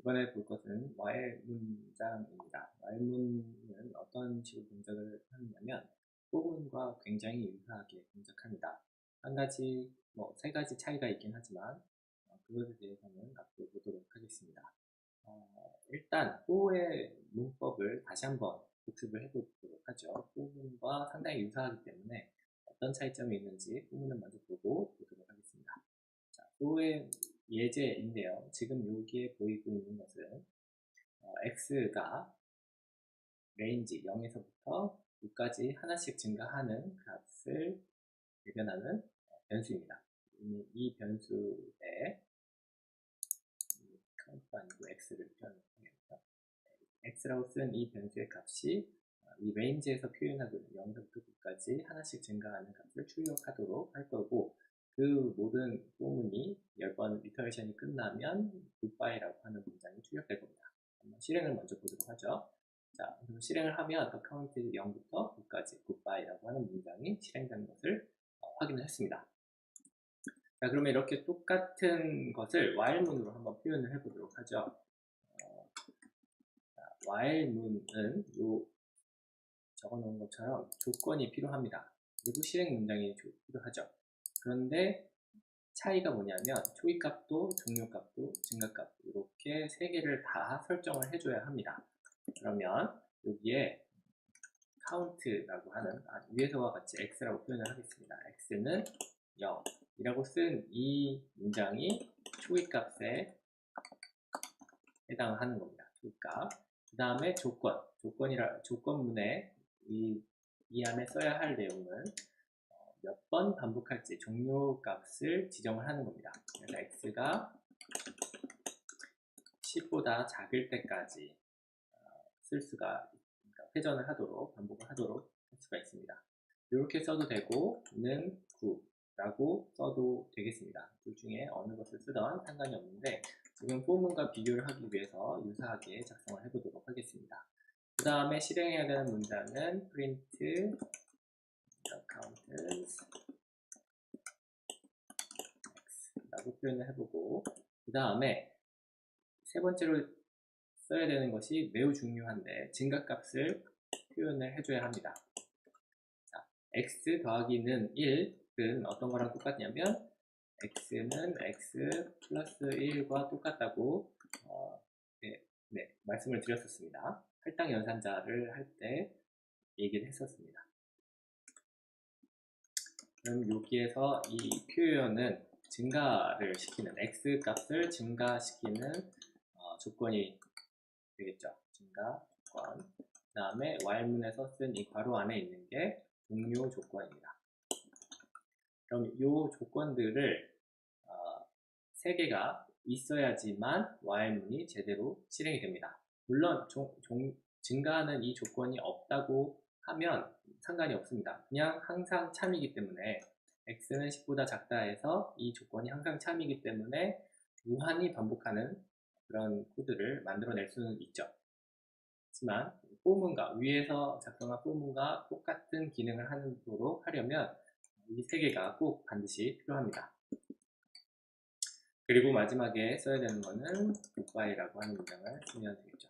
이번에 볼 것은 while 문장입니다. while 문은 어떤 식으로 동작을 하느냐면 부분과 굉장히 유사하게 동작합니다. 한 가지, 뭐 세 가지 차이가 있긴 하지만 어, 그것에 대해서는 앞으로 보도록 하겠습니다. 어, 일단 호의 문법을 다시 한번 복습을 해보도록 하죠. 부분과 상당히 유사하기 때문에 어떤 차이점이 있는지 부분을 먼저 보고 보도록 하겠습니다. 자, 호의 예제인데요. 지금 여기에 보이고 있는 것은 어, x가 레인지 0에서부터 9까지 하나씩 증가하는 값을 대변하는 어, 변수입니다. 이 변수에 x를 표현하겠죠. x라고 쓴 이 변수의 값이 어, 이 레인지에서 표현하고 있는 0에서부터 9까지 하나씩 증가하는 값을 출력하도록 할 거고 그 모든 소문이 10번 리터레이션이 끝나면 굿바이라고 하는 문장이 출력될 겁니다. 한번 실행을 먼저 보도록 하죠. 자, 그럼 실행을 하면 the count 0부터 9까지 굿바이라고 하는 문장이 실행되는 것을 어, 확인을 했습니다. 자, 그러면 이렇게 똑같은 것을 while문으로 한번 표현을 해보도록 하죠. 어, 자, while문은 요 적어놓은 것처럼 조건이 필요합니다. 그리고 실행 문장이 필요하죠. 그런데 차이가 뭐냐면 초기값도 종료값도 증가값도 이렇게 세 개를 다 설정을 해줘야 합니다. 그러면 여기에 count라고 하는 아, 위에서와 같이 x라고 표현을 하겠습니다. x는 0 이라고 쓴 이 문장이 초기값에 해당하는 겁니다. 초기값. 그 다음에 조건. 조건이라 조건문에 이, 이 안에 써야 할 내용은 몇 번 반복할지 종료 값을 지정을 하는 겁니다. 그래서 x가 10보다 작을 때까지 어, 쓸 수가 그러니까 회전을 하도록 반복을 하도록 할 수가 있습니다. 이렇게 써도 되고 는 9라고 써도 되겠습니다. 둘 중에 어느 것을 쓰던 상관이 없는데 지금 포문과 비교를 하기 위해서 유사하게 작성을 해보도록 하겠습니다. 그 다음에 실행해야 되는 문장은 print accountants 라고 표현을 해보고 그 다음에 세 번째로 써야 되는 것이 매우 중요한데 증가값을 표현을 해줘야 합니다. 자, x 더하기는 1은 어떤 거랑 똑같냐면 x는 x 플러스 1과 똑같다고 어, 네, 네, 말씀을 드렸었습니다. 할당 연산자를 할 때 얘기를 했었습니다. 그럼 여기에서 이 표현은 증가를 시키는 x 값을 증가시키는 어, 조건이 되겠죠. 증가 조건. 그 다음에 while문에서 쓴 이 괄호 안에 있는 게 종료 조건입니다. 그럼 이 조건들을 어, 3개가 있어야지만 while문이 제대로 실행이 됩니다. 물론 종, 종, 증가하는 이 조건이 없다고 하면 상관이 없습니다. 그냥 항상 참이기 때문에 x는 10보다 작다 해서 이 조건이 항상 참이기 때문에 무한히 반복하는 그런 코드를 만들어낼 수는 있죠. 하지만 포문과 위에서 작성한 포문과 똑같은 기능을 하도록 하려면 이 세 개가 꼭 반드시 필요합니다. 그리고 마지막에 써야 되는 것은 goodbye라고 하는 문장을 쓰면 되겠죠.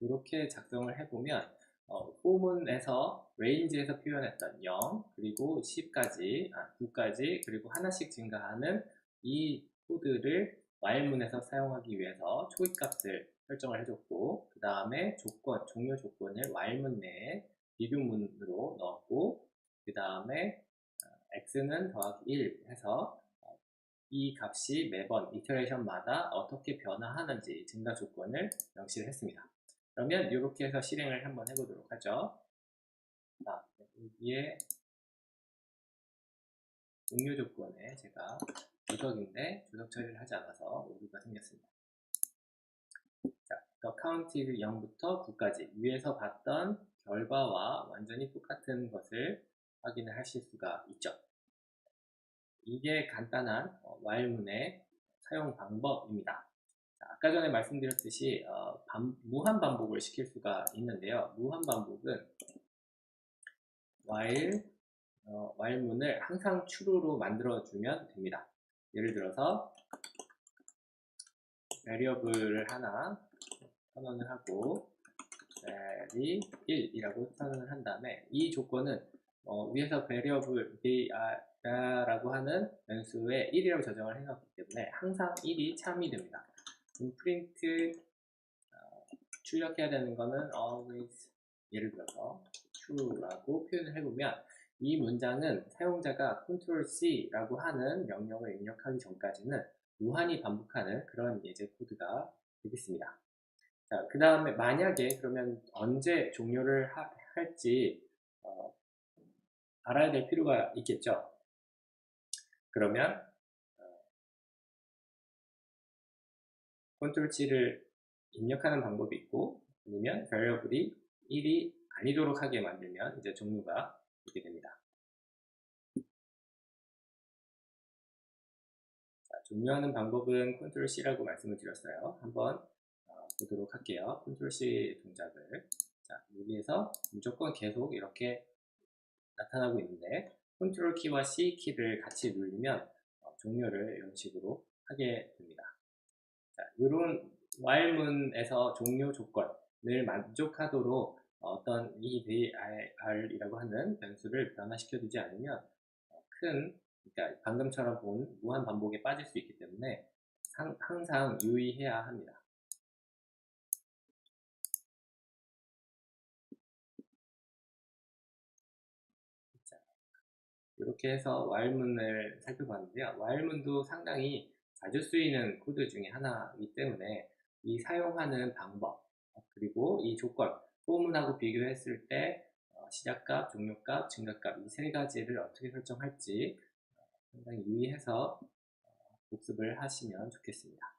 이렇게 작성을 해보면 어, 포문에서 레인지에서 표현했던 0 그리고 10까지 아, 9까지 그리고 하나씩 증가하는 이 코드를 while문에서 사용하기 위해서 초기값을 설정을 해줬고 그 다음에 조건, 종료 조건을 while문 내에 비교문으로 넣었고 그 다음에 어, x는 더하기 1 해서 어, 이 값이 매번 이터레이션마다 어떻게 변화하는지 증가 조건을 명시를 했습니다. 그러면 이렇게 해서 실행을 한번 해보도록 하죠. 자, 여기에 종료 조건에 제가 주석인데 주석 처리를 하지 않아서 오류가 생겼습니다. 자, 더 카운티를 0부터 9까지 위에서 봤던 결과와 완전히 똑같은 것을 확인을 하실 수가 있죠. 이게 간단한 while문의 사용 방법입니다. 아까 전에 말씀드렸듯이 어, 반, 무한 반복을 시킬 수가 있는데요. 무한 반복은 while 어, while문을 항상 true로 만들어 주면 됩니다. 예를 들어서 variable을 하나 선언을 하고 vari 1이라고 선언을 한 다음에 이 조건은 어, 위에서 variable ra고 하는 변수에 1이라고 저장을 해놨기 때문에 항상 1이 참이 됩니다. 그럼 print 어, 출력해야 되는 거는 always 예를 들어서 true라고 표현을 해보면 이 문장은 사용자가 Ctrl C라고 하는 명령을 입력하기 전까지는 무한히 반복하는 그런 예제 코드가 되겠습니다. 자, 그 다음에 만약에 그러면 언제 종료를 하, 할지 어, 알아야 될 필요가 있겠죠. 그러면 Ctrl C를 입력하는 방법이 있고 아니면 variable이 1이 아니도록 하게 만들면 이제 종료가 되게 됩니다. 자, 종료하는 방법은 Ctrl C라고 말씀을 드렸어요. 한번 어, 보도록 할게요. Ctrl C 동작을 자, 여기에서 무조건 계속 이렇게 나타나고 있는데 Ctrl 키와 C 키를 같이 누르면 어, 종료를 이런 식으로 하게 됩니다. 자, 이런 while문에서 종료 조건을 만족하도록 어떤 EVR이라고 하는 변수를 변화시켜 두지 않으면 어, 큰 그러니까 방금처럼 본 무한 반복에 빠질 수 있기 때문에 항상 유의해야 합니다. 이렇게 해서 while문을 살펴봤는데요. while문도 상당히 자주 쓰이는 코드 중에 하나이기 때문에 이 사용하는 방법 그리고 이 조건 소문하고 비교했을 때 어, 시작값, 종료값, 증가값 이 세 가지를 어떻게 설정할지 어, 상당히 유의해서 어, 복습을 하시면 좋겠습니다.